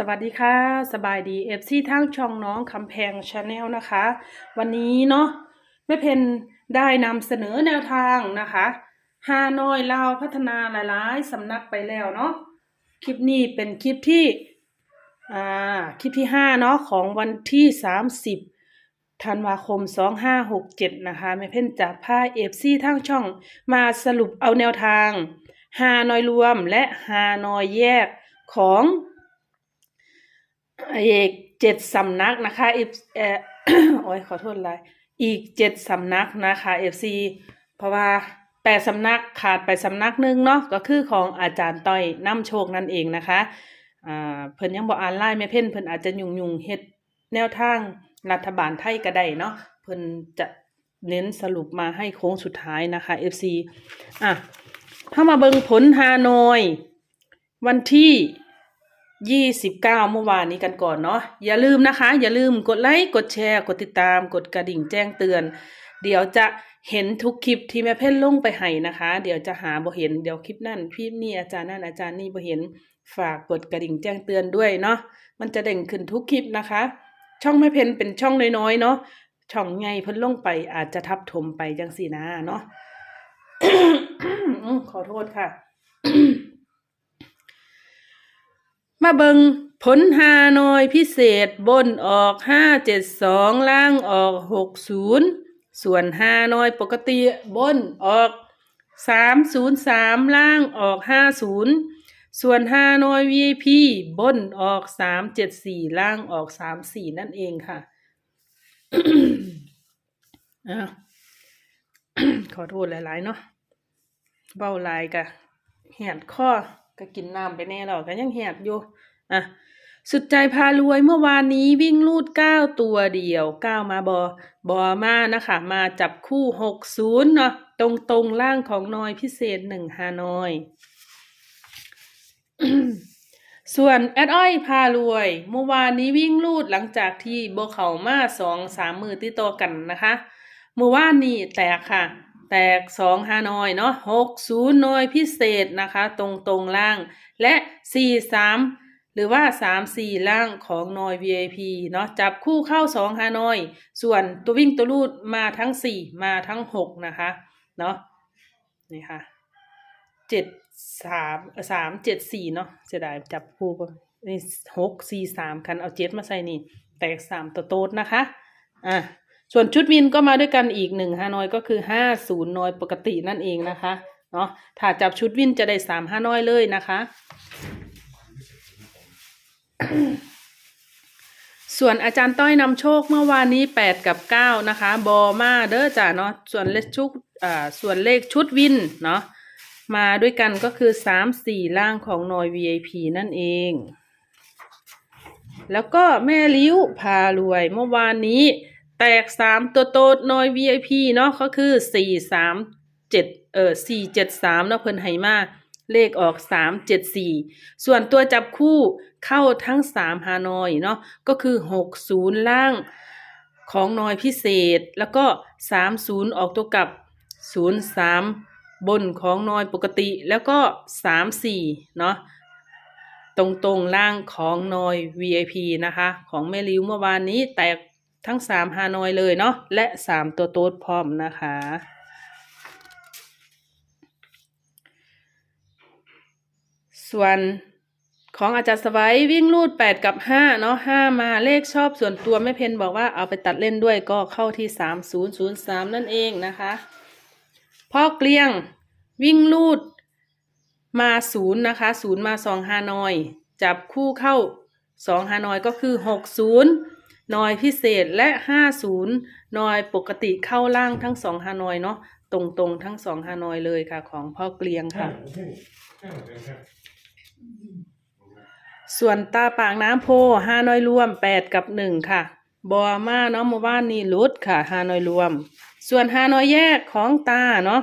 สวัสดีค่ะ สบายดีเอฟซีทางช่องน้องคำแพงชาแนลนะคะ วันนี้เนาะแม่เพนได้นำเสนอแนวทางนะคะฮานอยลาวพัฒนาหลายๆสำนักไปแล้วเนาะคลิปนี้เป็นคลิปที่อ่าคลิปที่ห้าเนาะของวันที่สามสิบธันวาคมสองห้าหกเจ็ดนะคะแม่เพนจะพาเอฟซีทางช่อง มาสรุปเอาแนวทางฮานอยรวมและฮานอยแยกของ อีกเจ็ดสำนักนะคะอีเออโอ้ยขอโทษเลยอีกเจ็ดสำนักนะคะเอฟซีเพราะว่าแปดสำนักขาดไปสำนักหนึ่งเนาะก็คือของอาจารย์ต้อยน้ำโชคนั่นเองนะคะอ่าเพิ่นยังบอกอ่านไล่ไม่เพ่นเพิ่นอาจจะยุ่งยุ่งเฮ็ดแนวทางรัฐบาลไทยก็ได้เนาะเพิ่นจะเน้นสรุปมาให้โค้งสุดท้ายนะคะ FC อะถ้ามาเบิงผลฮานอย วันที่ ยี่สิบเก้าเมื่อวานนี้กันก่อนเนาะอย่าลืมนะคะ อย่าลืมกดไลค์กดแชร์กดติดตาม กดกระดิ่งแจ้งเตือน เดี๋ยวจะเห็นทุกคลิปที่แม่เพ่นลงไปให้นะคะ เดี๋ยวจะหาบ่เห็นเดี๋ยวคลิปนั่นคลิปนี้อาจารย์นั่นอาจารย์นี่บ่เห็นฝากกดกระดิ่งแจ้งเตือนด้วยเนาะมันจะเด่งขึ้นทุกคลิปนะคะ ช่องแม่เพ่นเป็นช่องน้อยๆเนาะช่องใหญ่เพิ่นลงไปอาจจะทับถมไปจังสี่นะเนาะขอโทษค่ะ มาเบิงผลฮานอยพิเศษบนออกห้าเจ็ดสองล่างออกหกศูนย์ส่วนฮานอยปกติบนออกสามศูนย์สามล่างออกห้าศูนย์ส่วนฮานอย VIP บนออกสามเจ็ดสี่ล่างออกสามสี่นั่นเองค่ะขอโทษหลาย ๆ เนาะเบ้าลายกะแหดข้อ ก็กินน้ำไปแน่แล้วก็ยังแหดอยู่อะสุดใจพารวยเมื่อวานนี้วิ่งลูดเก้าตัวเดียวเก้ามาบอบอมานะคะ มาจับคู่หกศูนย์เนาะตรงตรงล่างของนอยพิเศษหนึ่งฮานอย ส่วนแอดอ้อยพารวย เมื่อวานนี้วิ่งลูดหลังจากที่โบเขามาสองสามมือติดต่อกันนะคะ เมื่อวานนี้แตกค่ะ แตกสองฮานอยเนาะหกศูนย์นอยพิเศษนะคะ ตรงตรงล่าง และสี่สามหรือว่าสามสี่ล่างของนอย VIP เนาะจับคู่เข้าสองฮานอย ส่วนตัววิ่งตัวลูดมาทั้งสี่มาทั้งหกนะคะเนาะนี่ค่ะเจ็ดสามสามเจ็ดสี่เนาะเสียดายจับคู่บ่นี่หกสี่สามคันเอาเจ็ดมาใส่นี่ แตกสามตัวโต๊ดนะคะ อะ ส่วนชุดวินก็มาด้วยกันอีกหนึ่งฮานอยก็คือห้าศูนย์นอยปกตินั่นเองนะคะเนาะถ้าจับชุดวินจะได้สามฮานอยเลยนะคะ ส่วนอาจารย์ต้อยนำโชคเมื่อวานนี้แปดกับเก้านะคะบอมาเด้อจ้ะเนาะส่วนเลขชุดอ่าส่วนเลขชุดวินเนาะมาด้วยกันก็คือสามสี่ล่างของนอย VIP นั่นเองแล้วก็แม่ลิ้วพารวยเมื่อวานนี้ แตกสามตัวโตดนอย VIP เนาะก็คือสี่สามเจ็ดเออสี่เจ็ดสามเนาะเพิ่นให้มาเลขออกสามเจ็ดสี่ส่วนตัวจับคู่เข้าทั้งสามฮานอยเนาะก็คือหกศูนย์ล่างของนอยพิเศษ แล้วก็สามศูนย์ออกตัวกับศูนย์สามบนของนอยปกติแล้วก็สามสี่เนาะตรงตรงๆล่างของนอย VIP นะคะ ของแม่ริ้วเมื่อวานนี้แตก ทั้งสามฮานอยเลยเนาะและสามตัวโต๊ดพร้อมนะคะ ส่วนของอาจารย์สวัยวิ่งลูดแปดกับห้าเนาะห้ามาเลขชอบส่วนตัวแม่เพนบอกว่าเอาไปตัดเล่นด้วยก็เข้าที่สามศูนย์ศูนย์สามนั่นเองนะคะพ่อเกลี้ยงวิ่งลูดมาศูนย์นะคะศูนย์มาสองฮานอย จับคู่เข้าสองฮานอยก็คือหกศูนย์ นอยพิเศษและห้าศูนย์นอยปกติเข้าล่างทั้งสองฮานอยเนาะตรงๆทั้งสองฮานอยเลยค่ะ ของพ่อเกลียงค่ะ ส่วนตาปากน้ำโพฮานอยรวมแปดกับหนึ่งค่ะ บอมาเนาะเมื่อวานนี้ลุดค่ะฮานอยรวม ส่วนฮานอยแยกของตาเนาะ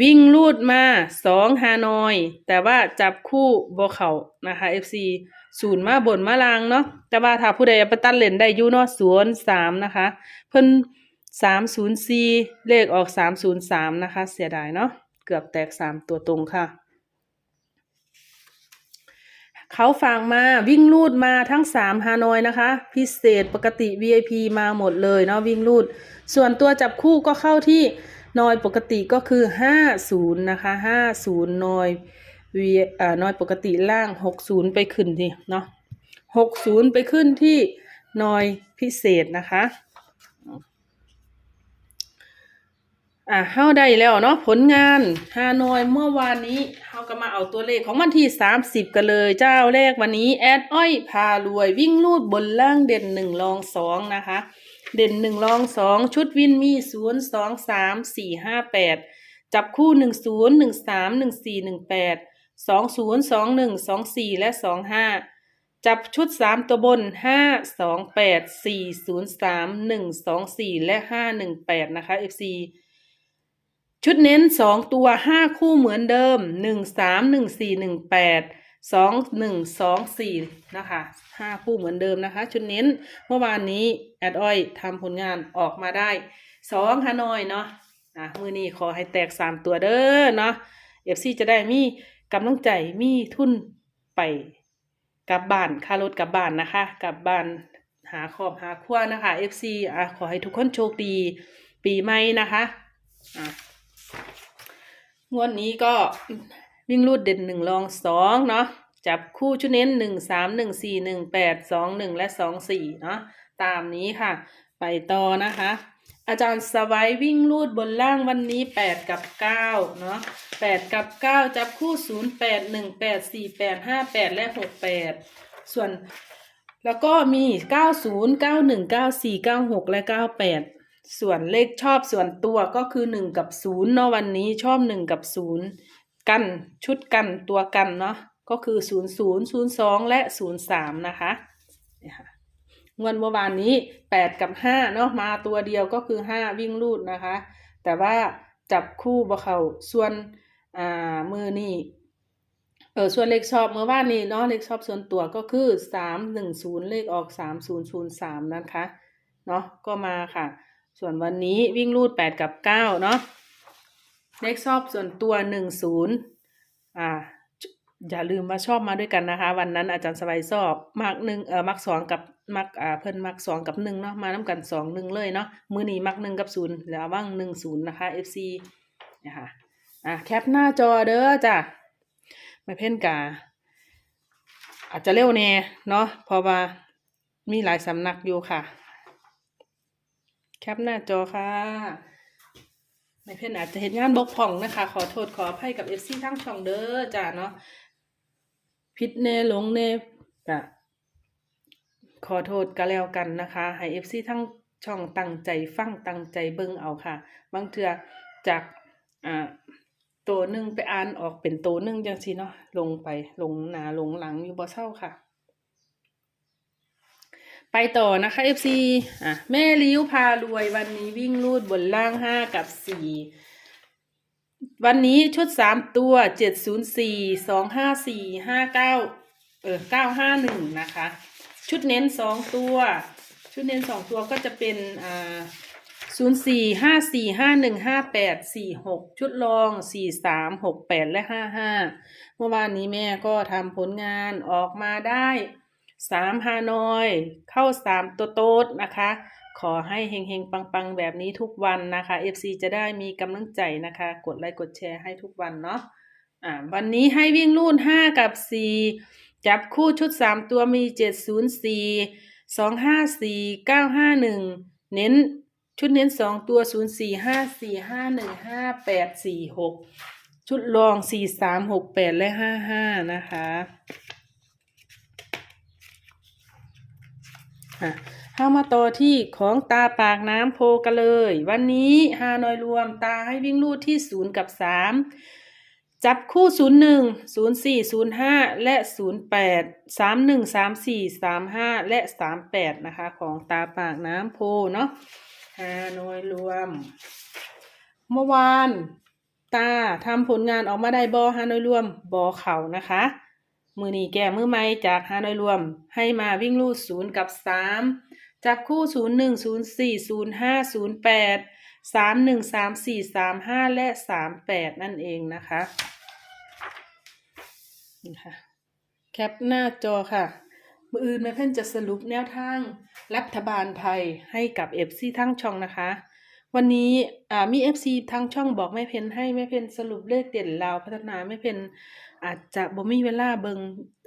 วิ่งลูดมาสองฮานอย แต่ว่าจับคู่บเขานะคะ FC ศูนย์มาบนมาลางเนาะแต่ว่าถ้าผู้ใดเอาไปตัดเล่นได้ยู่เนาะศูนย์สามนะคะ เพิ่นสามศูนย์สี่เลขออกสามศูนย์สามนะคะ เสียดายเนาะเกือบแตกสามตัวตรงค่ะ เขาฝากมาวิ่งรูดมาทั้งสามฮานอยนะคะ พิเศษปกติ VIP มาหมดเลยเนาะวิ่งรูด ส่วนตัวจับคู่ก็เข้าที่นอยปกติก็คือ50นย์นะคะ50นอย V อ่านอยปกติล่าง60ไปขึ้นที่เนาะ60ไปขึ้นที่นอยพิเศษนะคะอะเข้าได้แล้วเนาะผลงานฮานอยเมื่อวานนี้เขาก็มาเอาตัวเลขของวันที่30กันเลยเจ้าแรกวันนี้ แอดอ้อยพารวยวิ่งลูดบนล่างเด่นหนึ่งรองสองนะคะ เด่นหนึ่งรองสองชุดวินมีศูนย์สองสามสี่ห้าแปดจับคู่หนึ่งศูนย์หนึ่งสามหนึ่งสี่หนึ่งแปด สองศูนย์สองหนึ่งสองสี่และสองห้าจับชุดสามตัวบนห้าสองแปดสี่ศูนย์สามหนึ่งสองสี่และห้าหนึ่งแปดนะคะ FC ชุดเน้นสองตัวห้าคู่เหมือนเดิมหนึ่งสามหนึ่งสี่หนึ่งแปดสองหนึ่งสองสี่นะคะห้าคู่เหมือนเดิมนะคะ ชุดเน้นเมื่อวานนี้แอดอ้อยทำผลงานออกมาได้สองฮานอยเนาะอะมือนี้ขอให้แตกสามตัวเด้อเนาะเอฟซีจะได้มี กำลังใจมีทุนไปกลับบ้านค่ารถกลับบ้านนะคะ กลับบ้านหาครอบหาครัวนะคะเอฟซีอะขอให้ทุกคนโชคดี ปีใหม่นะคะอะงวดนี้ก็วิ่งรูดเด่นหนึ่งรองสองเนาะจับคู่ชุดเน้นหนึ่งสามหนึ่งสี่หนึ่งแปดสองหนึ่งและสองสี่เนาะตามนี้ค่ะ ไปต่อนะคะ อาจารย์สวัยวิ่งรูดบนล่างวันนี้แปดกับเก้าเนาะแปดกับเก้าจับคู่ศูนย์แปดหนึ่งแปดสี่แปดห้าแปดและหกแปดส่วนแล้วก็มีเก้าศูนย์เก้าหนึ่งเก้าสี่เก้าหกและเก้าแปดส่วนเลขชอบส่วนตัวก็คือหนึ่งกับศูนย์เนาะวันนี้ชอบหนึ่งกับศูนย์กันชุดกันตัวกันเนาะก็คือศูนย์ศูนย์ศูนย์สองและศูนย์สามนะคะเนี่ยค่ะ งวดเมื่อวานนี้แปดกับห้าเนาะมาตัวเดียวก็คือห้าวิ่งลูดนะคะ แต่ว่าจับคู่บ่เขาส่วนอ่ามือนี่เออส่วนเลขชอบเมื่อวานนี้เนาะเลขชอบส่วนตัวก็คือสามหนึ่งศูนย์เลขออกสามศูนย์ศูนย์สามนะคะเนาะก็มาค่ะ ส่วนวันนี้วิ่งรูดแปดกับเก้าเนาะเลขชอบส่วนตัวหนึ่งศูนย์อ่าอย่าลืมว่าชอบมาด้วยกันนะคะ วันนั้นอาจารย์สบายชอบมักหนึ่งเออมักสองกับ มักอ่าเพิ่นมักสองกับหนึ่งเนาะมาน้ากันสองหนึ่งเลยเนาะมือนี้มักหนึ่งกับศูนย์แล้วว่างหนึ่งศูนย์นะคะ FC นะคะอะแคปหน้าจอเด้อจ้ะไม่เพ่นกาอาจจะเร็วแน่เนาะเพราะว่ามีหลายสำนักอยู่ค่ะ แคปหน้าจอค่ะในเพ่นอาจจะเห็นงานบกพร่องนะคะ ขอโทษขออภัยกับเอฟซีทั้งช่องเด้อจ้าเนาะผิดแน่หลงแน่กะ ขอโทษก็แล้วกันนะคะให้เอฟซีทั้งช่องตั้งใจฟังตั้งใจเบิ่งเอาค่ะ บางเทือจากอ่าตัวหนึ่งไปอ่านออกเป็นตัวหนึ่งจังซี่เนาะลงไปลงหนาลงหลังอยู่บ่เศร้าค่ะ ไปต่อนะคะ FC อะแม่ลิ้วพารวยวันนี้วิ่งลูดบนล่างห้ากับสี่วันนี้ชุดสามตัวเจ็ดศูนย์สี่สองห้าสี่ห้าเก้าเออเก้าห้าหนึ่งนะคะ ชุดเน้นสองตัว ชุดเน้นสองตัวก็จะเป็นอ่าศูนย์สี่ห้าสี่ห้าหนึ่งห้าแปดสี่หกชุดรองสี่สามหกแปดและห้าห้าเมื่อวานนี้แม่ก็ทำผลงานออกมาได้สามฮานอย เข้าสามตัวโต๊ดนะคะ ขอให้เฮงๆ ปังๆ แบบนี้ทุกวันนะคะ FC จะได้มีกำลังใจนะคะ กดไลค์กดแชร์ให้ทุกวันเนาะอ่าวันนี้ให้วิ่งลู่นห้ากับสี่ จับคู่ชุดสามตัวมีเจ็ดศูนย์สี่สองห้าสี่เก้าห้าหนึ่งเน้นชุดเน้นสองตัวศูนย์สี่ห้าสี่ห้าหนึ่งห้าแปดสี่หกชุดรองสี่สามหกแปดและห้าห้านะคะอะเข้ามาต่อที่ของตาปากน้ำโพกันเลย วันนี้ฮานอยรวมตาให้วิ่งลูดที่ศูนย์กับสาม จับคู่ศูนย์หนึ่งศูนย์สี่ศูนย์ห้าและศูนย์แปดสามหนึ่งสามสี่สามห้าและสามแปดนะคะ ของตาปากน้ำโพเนาะฮานอยรวม เมื่อวานตาทำผลงานออกมาได้บอฮานอยรวมบอเขานะคะ มือนีแก่มือไม่จากฮานอยรวม ให้มาวิ่งลู่ศูนย์กับสามจับคู่ศูนย์หนึ่งศูนย์สี่ศูนย์ห้าศูนย์แปดสามหนึ่งสามสี่สามห้าและสามแปดนั่นเองนะคะ นี่ค่ะ แคปหน้าจอค่ะ มืออื่นแม่เพ่นจะสรุปแนวทางรัฐบาลไทยให้กับ FC ทั้งช่องนะคะ วันนี้อ่ามี FC ทั้งช่องบอกแม่เพนให้แม่เพนสรุปเลขเด่นลาวพัฒนาแม่เพนอาจจะบ่มีเวลาเบิง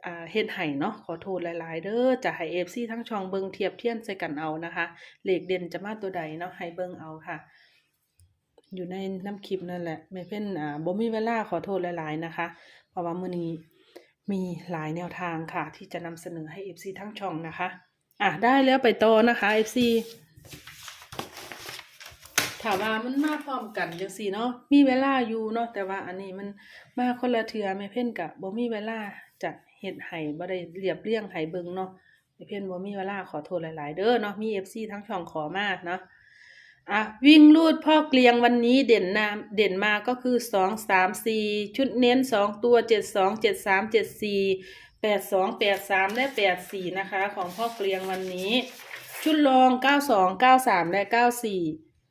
อ่าเฮ็ดให้เนาะขอโทษหลาย ๆ เด้อจะให้ FC ทั้งช่องเบิงเทียบเทียนใส่กันเอานะคะ เลขเด่นจะมาตัวใดเนาะให้เบิงเอาค่ะอยู่ในน้ำคลิปนั่นแหละแม่เพ่นอ่าบ่มีเวลาขอโทษหลาย ๆ นะคะ เพราะว่ามื้อนี้ มีหลายแนวทางค่ะ ที่จะนำเสนอให้ FC ทั้งช่องนะคะ อะได้แล้วไปต่อนะคะ FC ถามว่ามันมาพร้อมกันจังซี่เนาะมีเวลาอยู่เนาะแต่ว่าอันนี้มันมาคนละเทือแม่เพ่นกะบ่มีเวลาจะเฮ็ดให้บ่ได้เรียบเรียงให้เบิงเนาะแม่เพ่นบ่มีเวลาขอโทษหลาย ๆ เด้อเนาะมี FC ทั้งช่องขอมากเนาะ อะวิ่งลูดพ่อเกลียงวันนี้เด่นนามเด่นมาก็คือสองสามสี่ชุดเน้นสองตัวเจ็ดสองเจ็ดสามเจ็ดสี่แปดสองแปดสามและแปดสี่นะคะ ของพ่อเกลียงวันนี้ ชุดรองเก้าสองเก้าสามและเก้าสี่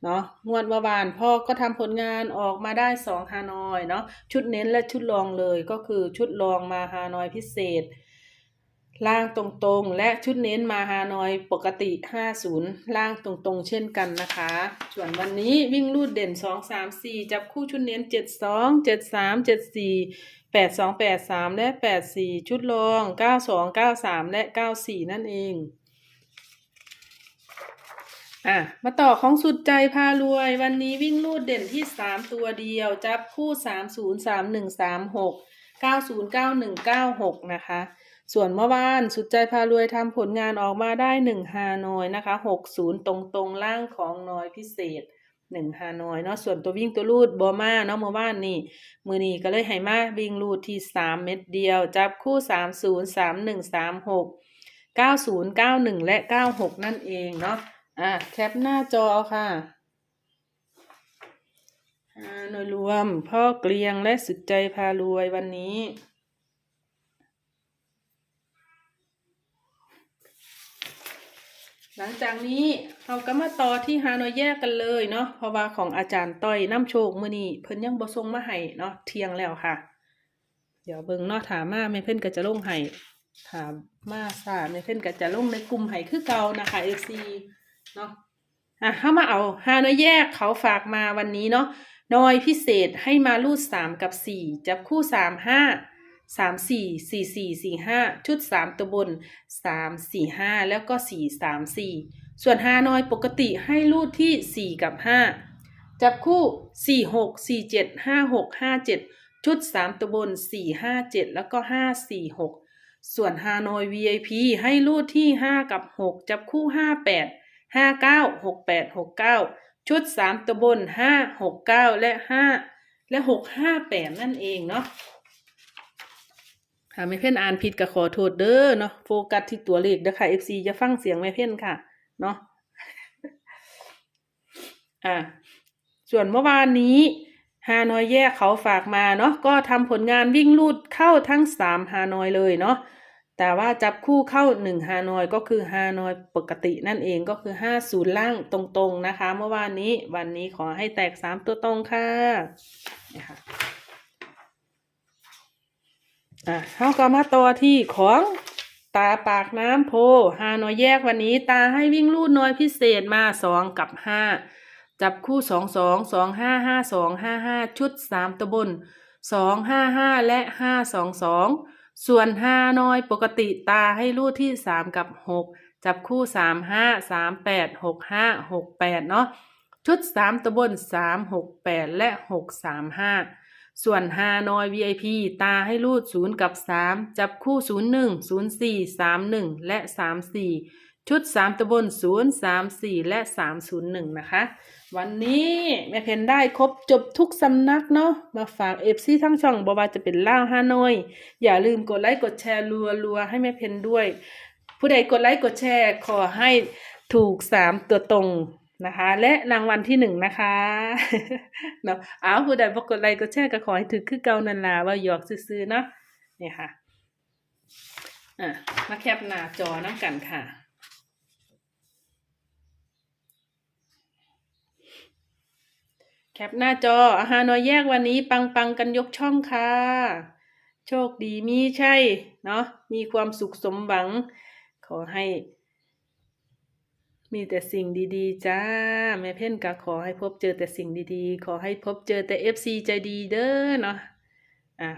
เนาะงวดเมื่อวานพ่อก็ทำผลงานออกมาได้สองฮานอยเนาะชุดเน้นและชุดรองเลยก็คือชุดรองมาฮานอยพิเศษ ล่างตรงๆ และชุดเน้นมาฮานอยปกติ 50 ล่างตรงๆ เช่นกันนะคะ ส่วนวันนี้วิ่งลูดเด่น 2 3 4 จับคู่ชุดเน้น 72 73 74 82 83 และ 84 ชุดรอง 92 93 และ 94 นั่นเองอะมาต่อของสุดใจพารวย วันนี้วิ่งลูดเด่นที่ 3 ตัวเดียว จับคู่ 30 31 36 90 91 96 นะคะ ส่วนเมื่อวานสุดใจพารวยทำผลงานออกมาได้หนึ่งฮานอยนะคะหกศูนย์ตรงตรงล่างของนอยพิเศษหนึ่งฮานอยเนาะส่วนตัววิ่งตัวรูดบอมาเนาะเมื่อวานนี่มือนี้ก็เลยให้มาวิ่งรูดที่สามเม็ดเดียว จับคู่สามศูนย์สามหนึ่งสามหกเก้าศูนย์เก้าหนึ่งและเก้าหกนั่นเองเนาะอะแคปหน้าจอค่ะฮานอยรวมพ่อเกลียงและสุดใจพารวยวันนี้ หลังจากนี้เราก็มาต่อที่ฮานอยแยกกันเลยเนาะเพราะว่าของอาจารย์ต้อยน้ำโชคมือนี้เพิ่นยังบ่ส่งมาให้เนาะเที่ยงแล้วค่ะ เดี๋ยวเบิ่งเนาะถามมาแม่เพิ่นก็จะลงให้ถามมาซาแม่เพิ่นก็จะลงในกลุ่มให้คือเก่านะคะ FC เนาะอะเฮามาเอาฮานอยแยกเขาฝากมาวันนี้เนาะนอยพิเศษให้มารูดสามกับสี่จับคู่สามห้า สามสี่สี่สี่สี่ห้าชุดสามตัวบนสามสี่ห้าแล้วก็สี่สามสี่ส่วนฮานอยปกติให้รูดที่สี่กับห้าจับคู่สี่หกสี่เจ็ดห้าหกห้าเจ็ดชุดสามตัวบนสี่ห้าเจ็ดแล้วก็ห้าสี่หกส่วนฮานอย VIP ให้รูดที่ห้ากับหกจับคู่ห้าแปดห้าเก้าหกแปดหกเก้าชุดสามตัวบนห้าหกเก้าและห้าและหกห้าแปดนั่นเองเนาะ ค่ะแม่เพ่นอ่านผิดก็ขอโทษเด้อเนาะโฟกัสที่ตัวเลขเด้อค่ะ FC จะฟังเสียงแม่เพ่นค่ะ เนาะอ่าส่วนเมื่อวานนี้ฮานอยแยกเขาฝากมาเนาะก็ทำผลงานวิ่งลูดเข้าทั้งสามฮานอยเลยเนาะแต่ว่าจับคู่เข้าหนึ่งฮานอยก็คือฮานอยปกตินั่นเองก็คือห้าศูนย์ล่างตรงๆนะคะ เมื่อวานนี้วันนี้ขอให้แตกสามตัวตรงค่ะนี่ค่ะ อะเขาก็มาต่อที่ของตาปากน้ำโพฮานอยแยกวันนี้ ตาให้วิ่งลูดน้อยพิเศษมาสองกับห้าจับคู่สองสองสองห้าห้าสองห้าห้าชุดสามตัวบนสองห้าห้าและห้าสองสองส่วนห้าน้อยปกติตาให้ลูดที่สามกับหกจับคู่สามห้าสามแปดหกห้าหกแปดเนาะชุดสามตัวบนสามหกแปดและหกสามห้า ส่วนฮานอย VIP ตาให้รูด 0 กับ 3 จับคู่ 01 04 31 และ 34 ชุด 3ตัวบน 0 34 และ 301 นะคะ วันนี้แม่เพนได้ครบจบทุกสำนักเนาะมาฝากเอฟซีทั้งช่องบว่าจะเป็นล่าวฮานอย อย่าลืมกดไลค์กดแชร์รัวๆ ให้แม่เพนด้วย ผู้ใดกดไลค์กดแชร์ขอให้ถูก 3 ตัวตรง นะคะ และรางวัลที่หนึ่งนะคะเนาะอ้าวผู้ใดบอกกดไลค์กดแชร์ก็ขอให้ถือคือเก่านันลาว่าหยอกซื้อๆเนาะเนี่ยค่ะอะมาแคปหน้าจอน้ำกันค่ะแคปหน้าจออาหารน้อยแยกวันนี้ ปังปังกันยกช่องค่ะ โชคดีมีใชัยเนาะมีความสุขสมหวัง ขอให้ มีแต่สิ่งดีๆ จ้า แม่เพ่นก็ขอให้พบเจอแต่สิ่งดีๆ ขอให้พบเจอแต่ FC ใจดีเด้อเนาะอะ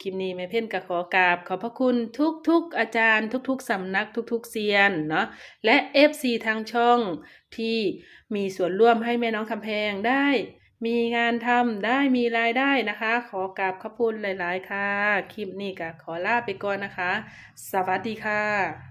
คลิปนี้แม่เพ่นก็ขอกราบขอบพระคุณทุกๆ อาจารย์ทุกๆสำนักทุกๆเซียนเนาะและ FC ทางช่องที่มีส่วนร่วมให้แม่น้องคำแพงได้ มีงานทำได้มีรายได้นะคะ ขอกราบขอบคุณหลาย ๆ ค่ะ คลิปนี้ก็ขอลาไปก่อนนะคะ สวัสดีค่ะ